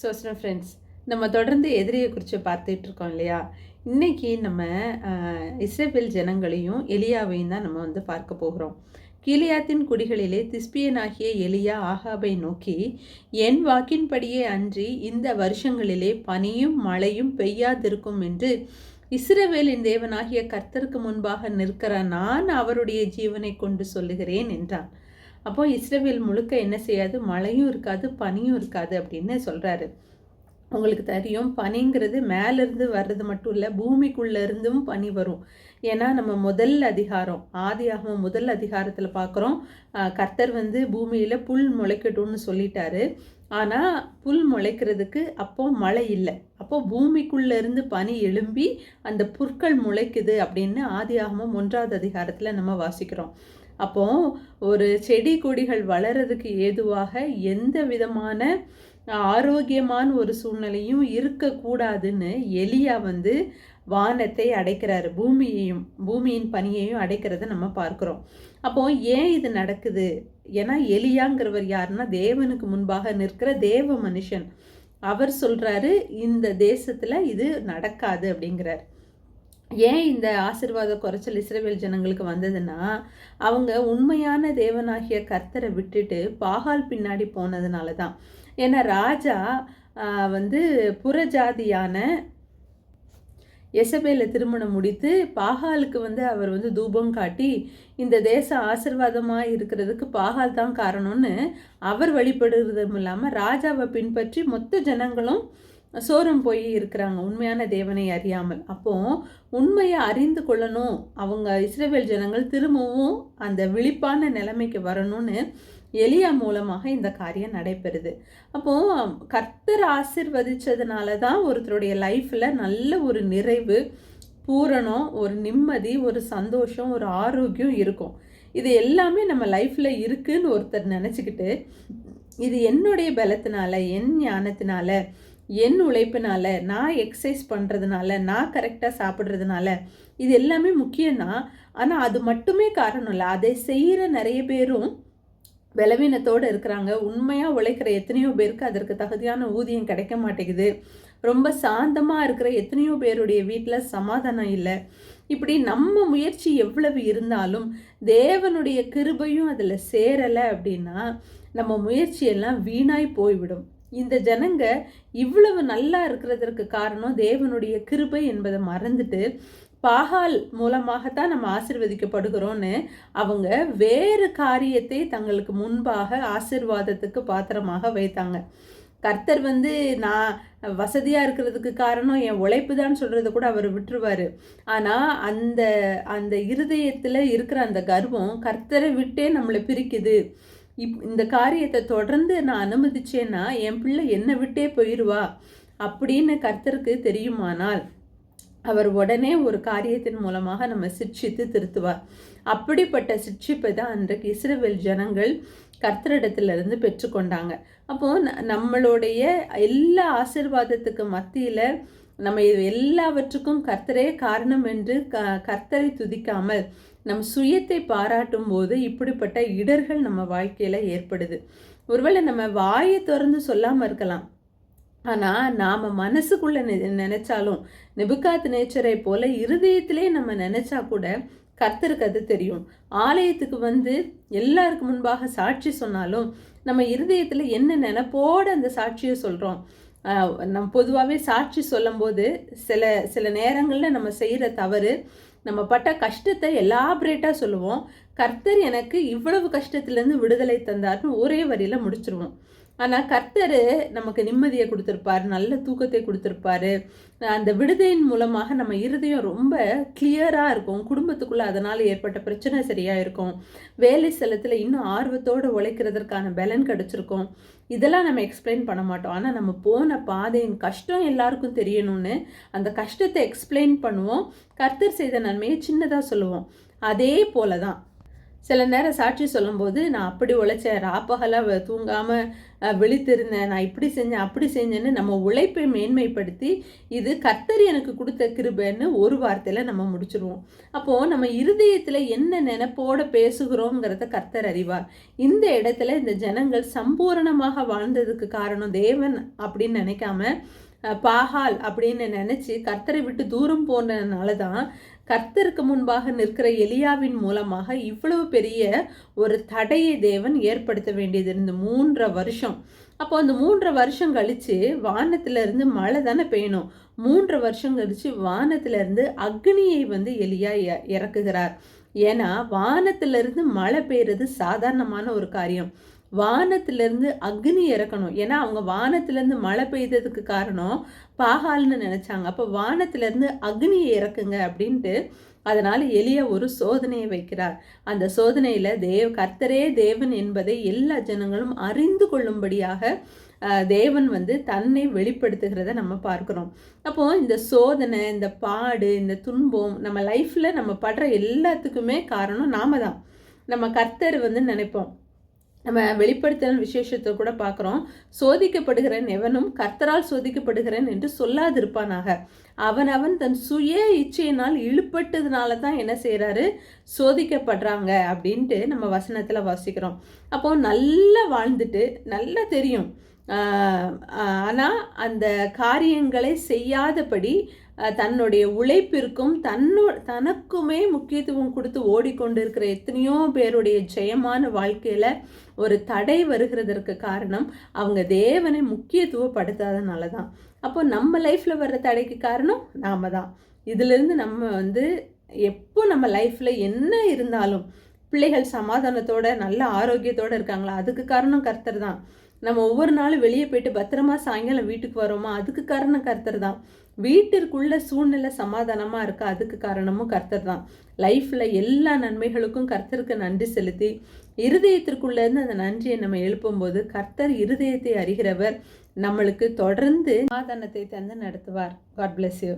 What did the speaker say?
So friends நம்ம தொடர்ந்து எதிரியை குறித்து பார்த்துட்டு இருக்கோம் இல்லையா? இன்னைக்கு நம்ம இஸ்ரேபில் ஜனங்களையும் எலியாவையும் தான் நம்ம வந்து பார்க்க போகிறோம். கீழியாத்தின் குடிகளிலே திஸ்பியனாகிய எலியா ஆகாபை நோக்கி என் வாக்கின்படியே அன்றி இந்த வருஷங்களிலே பனியும் மழையும் பெய்யாதிருக்கும் என்று இஸ்ரவேலின் தேவனாகிய கர்த்தருக்கு முன்பாக நிற்கிற நான் அவருடைய ஜீவனை கொண்டு சொல்லுகிறேன் என்றான். அப்போ இஸ்ரவேல் முழுக்க என்ன செய்யாது? மழையும் இருக்காது பனியும் இருக்காது அப்படின்னு சொல்கிறாரு உங்களுக்கு தெரியும் பனிங்கிறது மேலேருந்து வர்றது மட்டும் இல்லை பூமிக்குள்ளேருந்தும் பனி வரும். ஏன்னா நம்ம முதல் அதிகாரம் ஆதியாகமம் முதல் அதிகாரத்தில் பார்க்குறோம் கர்த்தர் வந்து பூமியில் புல் முளைக்கட்டும்னு சொல்லிட்டாரு. ஆனால் புல் முளைக்கிறதுக்கு அப்போ மழை இல்லை. அப்போ பூமிக்குள்ளேருந்து பனி எழும்பி அந்த புற்கள் முளைக்குது அப்படின்னு ஆதியாகமம் ஒன்றாவது அதிகாரத்தில் நம்ம வாசிக்கிறோம். அப்போ ஒரு செடி கொடிகள் வளர்றதுக்கு ஏதுவாக எந்த விதமான ஆரோக்கியமான ஒரு சூழ்நிலையும் இருக்கக்கூடாதுன்னு எலியா வந்து வானத்தை அடைக்கிறாரு. பூமியையும் பூமியின் பனியையும் அடைக்கிறத நம்ம பார்க்குறோம். அப்போ ஏன் இது நடக்குது? ஏன்னா எலியாங்கிறவர் யாருன்னா தேவனுக்கு முன்பாக நிற்கிற தேவ மனுஷன். அவர் சொல்கிறாரு இந்த தேசத்தில் இது நடக்காது அப்படிங்கிறார். ஏன் இந்த ஆசிர்வாத குறைச்சல் இஸ்ரேவேல் ஜனங்களுக்கு வந்ததுன்னா அவங்க உண்மையான தேவனாகிய கர்த்தரை விட்டுட்டு பாகால் பின்னாடி போனதுனால தான் ஏன்னா ராஜா வந்து புறஜாதியான எசபேலை திருமணம் முடித்து பாகாலுக்கு வந்து அவர் வந்து தூபம் காட்டி இந்த தேசம் ஆசிர்வாதமாக இருக்கிறதுக்கு பாகால் தான் காரணம்னு அவர் வழிபடுறதும் இல்லாமல் ராஜாவை பின்பற்றி மொத்த ஜனங்களும் சோரம் போய் இருக்கிறாங்க. உண்மையான தேவனை அறியாமல். அப்போ உண்மையை அறிந்து கொள்ளணும். அவங்க இஸ்ரேவேல் ஜனங்கள் திரும்பவும் அந்த விழிப்பான நிலைமைக்கு வரணும்னு எலியா மூலமாக இந்த காரியம் நடைபெறுது. அப்போது கர்த்தர் ஆசிர்வதிச்சதுனால தான் ஒருத்தருடைய லைஃப்பில் நல்ல ஒரு நிறைவு பூரணம் ஒரு நிம்மதி ஒரு சந்தோஷம் ஒரு ஆரோக்கியம் இருக்கும். இது எல்லாமே நம்ம லைஃப்பில் இருக்குன்னு ஒருத்தர் நினச்சிக்கிட்டு இது என்னுடைய பலத்தினால என் ஞானத்தினால என் உழைப்பினால நான் எக்ஸசைஸ் பண்ணுறதுனால நான் கரெக்டாக சாப்பிட்றதுனால இது எல்லாமே முக்கியம்தான். ஆனால் அது மட்டுமே காரணம் இல்லை. அதை செய்கிற நிறைய பேரும் பலவீனத்தோடு இருக்கிறாங்க. உண்மையாக உழைக்கிற எத்தனையோ பேருக்கு அதற்கு தகுதியான ஊதியம் கிடைக்க மாட்டேங்குது. ரொம்ப சாந்தமாக இருக்கிற எத்தனையோ பேருடைய வீட்டில் சமாதானம் இல்லை. இப்படி நம்ம முயற்சி எவ்வளவு இருந்தாலும் தேவனுடைய கிருபையும் அதில் சேரலை அப்படின்னா நம்ம முயற்சியெல்லாம் வீணாய் போய்விடும். இந்த ஜனங்க இவ்வளவு நல்லா இருக்கிறதற்கு காரணம் தேவனுடைய கிருபை என்பதை மறந்துட்டு பாகால் மூலமாகத்தான் நம்ம ஆசிர்வதிக்கப்படுகிறோன்னு அவங்க வேறு காரியத்தை தங்களுக்கு முன்பாக ஆசிர்வாதத்துக்கு பாத்திரமாக வைத்தாங்க. கர்த்தர் வந்து நான் வசதியாக இருக்கிறதுக்கு காரணம் என் உழைப்பு தான் சொல்கிறத கூட அவர் விட்டுருவார். ஆனால் அந்த அந்த இருதயத்தில் இருக்கிற அந்த கர்வம் கர்த்தரை விட்டே நம்மளை பிரிக்குது. இப் இந்த காரியத்தை தொடர்ந்து நான் அனுமதிச்சேன்னா என் பிள்ளை என்னை விட்டே போயிடுவா அப்படின்னு கர்த்தருக்கு தெரியுமானால் அவர் உடனே ஒரு காரியத்தின் மூலமாக நம்ம சிட்சித்து திருத்துவார். அப்படிப்பட்ட சிட்சிப்பை தான் அன்றைக்கு இஸ்ரவேல் ஜனங்கள் கர்த்தரிடத்திலிருந்து பெற்றுக்கொண்டாங்க. அப்போ ந- நம்மளுடைய எல்லா ஆசிர்வாதத்துக்கு மத்தியில் நம்ம இது எல்லாவற்றுக்கும் கர்த்தரே காரணம் என்று க கர்த்தரை துதிக்காமல் நம் சுயத்தை பாராட்டும் போது இப்படிப்பட்ட இடர்கள் நம்ம வாழ்க்கையில் ஏற்படுது. ஒருவேளை நம்ம வாயை திறந்து சொல்லாமல் இருக்கலாம். ஆனால் நாம் மனசுக்குள்ளே நெ- நினச்சாலும் நெபுகாத் நேச்சரை போல இருதயத்திலே நம்ம நினச்சா கூட கர்த்தருக்கு அது தெரியும். ஆலயத்துக்கு வந்து எல்லாருக்கு முன்பாக சாட்சி சொன்னாலும் நம்ம இருதயத்தில் என்ன நினப்போடு அந்த சாட்சியை சொல்கிறோம் நம்ம பொதுவாகவே சாட்சி சொல்லும்போது சில சில நேரங்களில் நம்ம செய்கிற தவறு நம்ம பட்ட கஷ்டத்தை எலாபரேட்டாக சொல்லுவோம். கர்த்தர் எனக்கு இவ்வளவு கஷ்டத்துலேருந்து விடுதலை தந்தார்னு ஒரே வரியில் முடிச்சிருவோம். ஆனால் கர்த்தர் நமக்கு நிம்மதியை கொடுத்துருப்பார் நல்ல தூக்கத்தை கொடுத்துருப்பாரு. அந்த விடுதலின் மூலமாக நம்ம இருதயம் ரொம்ப கிளியராக இருக்கும். குடும்பத்துக்குள்ளே அதனால் ஏற்பட்ட பிரச்சனை சரியாக இருக்கும். வேலை ஸ்தலத்தில் இன்னும் ஆர்வத்தோடு உழைக்கிறதற்கான பலன் கிடச்சிருக்கும். இதெல்லாம் நம்ம எக்ஸ்பிளைன் பண்ண மாட்டோம். ஆனால் நம்ம போன பாதையின் கஷ்டம் எல்லாருக்கும் தெரியணும்னு அந்த கஷ்டத்தை எக்ஸ்பிளைன் பண்ணுவோம். கர்த்தர் செய்த நன்மையை சின்னதாக சொல்லுவோம். அதே போல தான் சில நேரம் சாட்சி சொல்லும்போது நான் அப்படி உழைச்சேன் ராப்பகலாக தூங்காமல் விழித்திருந்தேன் நான் இப்படி செஞ்சேன் அப்படி செஞ்சேன்னு நம்ம உழைப்பை மேன்மைப்படுத்தி இது கர்த்தர் எனக்கு கொடுத்த கிருபைன்னு ஒரு வார்த்தையில் நம்ம முடிச்சிருவோம். அப்போது நம்ம இருதயத்தில் என்ன நினப்போட பேசுகிறோங்கிறத கர்த்தர் அறிவார். இந்த இடத்துல இந்த ஜனங்கள் சம்பூரணமாக வாழ்ந்ததுக்கு காரணம் தேவன் அப்படின்னு நினைக்காம பாகால் அப்படின்னு நினச்சி கர்த்தரை விட்டு தூரம் போனதுனால தான் கர்த்தருக்கு முன்பாக நிற்கிற எலியாவின் மூலமாக இவ்வளவு பெரிய ஒரு தடையை தேவன் ஏற்படுத்த வேண்டியது. இருந்து மூன்றரை வருஷம். அப்போ அந்த மூன்றரை வருஷம் கழித்து வானத்திலிருந்து மழை தானே பெய்யணும். மூன்று வருஷம் கழித்து வானத்திலிருந்து அக்னியை வந்து எலியா இறக்குகிறார். ஏன்னா வானத்திலிருந்து மழை பெய்யறது சாதாரணமான ஒரு காரியம். வானத்திலேருந்து அக்னி இறக்கணும். ஏன்னா அவங்க வானத்திலேருந்து மழை பெய்ததுக்கு காரணம் பாகால்னு நினச்சாங்க. அப்போ வானத்திலேருந்து அக்னியை இறக்குங்க அப்படின்ட்டு அதனால் எளிய ஒரு சோதனையை வைக்கிறார். அந்த சோதனையில் தேவ் கர்த்தரே தேவன் என்பதை எல்லா ஜனங்களும் அறிந்து கொள்ளும்படியாக தேவன் வந்து தன்னை வெளிப்படுத்துகிறத நம்ம பார்க்குறோம். அப்போது இந்த சோதனை இந்த பாடு இந்த துன்பம் நம்ம லைஃப்பில் நம்ம படுற எல்லாத்துக்குமே காரணம் நாம தான். நம்ம கர்த்தர் வந்து நினைப்போம். நம்ம வெளிப்படுத்தின விசேஷத்தை கூட பார்க்குறோம். சோதிக்கப்படுகிறேன் எவனும் கர்த்தரால் சோதிக்கப்படுகிறேன் என்று சொல்லாதிருப்பானாக. அவன் அவன் தன் சுய இச்சையினால் இழுப்பட்டதுனால தான் என்ன செய்கிறாரு சோதிக்கப்படுறாங்க அப்படின்ட்டு நம்ம வசனத்தில் வாசிக்கிறோம். அப்போ நல்லா வாழ்ந்துட்டு நல்லா தெரியும். ஆனால் அந்த காரியங்களை செய்யாதபடி தன்னுடைய உழைப்பிற்கும் தன்னு தனக்குமே முக்கியத்துவம் கொடுத்து ஓடிக்கொண்டு இருக்கிற எத்தனையோ பேருடைய ஜெயமான வாழ்க்கையில் ஒரு தடை வருகிறதற்கு காரணம் அவங்க தேவனை முக்கியத்துவப்படுத்தாதனால தான் அப்போ நம்ம லைஃப்பில் வர்ற தடைக்கு காரணம் நாம தான். இதிலிருந்து நம்ம வந்து எப்போ நம்ம லைஃப்பில் என்ன இருந்தாலும் பிள்ளைகள் சமாதானத்தோட நல்ல ஆரோக்கியத்தோடு இருக்காங்களா? அதுக்கு காரணம் கர்த்தர் தான். நம்ம ஒவ்வொரு நாளும் வெளியே போயிட்டு பத்திரமா சாயங்காலம் வீட்டுக்கு வரோமா? அதுக்கு காரணம் கர்த்தர் தான். வீட்டிற்குள்ள சூழ்நிலை சமாதானமாக இருக்கா அதுக்கு காரணமும் கர்த்தர் தான். லைஃப்பில் எல்லா நன்மைகளுக்கும் கர்த்தருக்கு நன்றி செலுத்தி இருதயத்திற்குள்ளேருந்து அந்த நன்றியை நம்ம எழுப்பும்போது கர்த்தர் இருதயத்தை அறிகிறவர் நம்மளுக்கு தொடர்ந்து சமாதானத்தை தந்து நடத்துவார். God bless you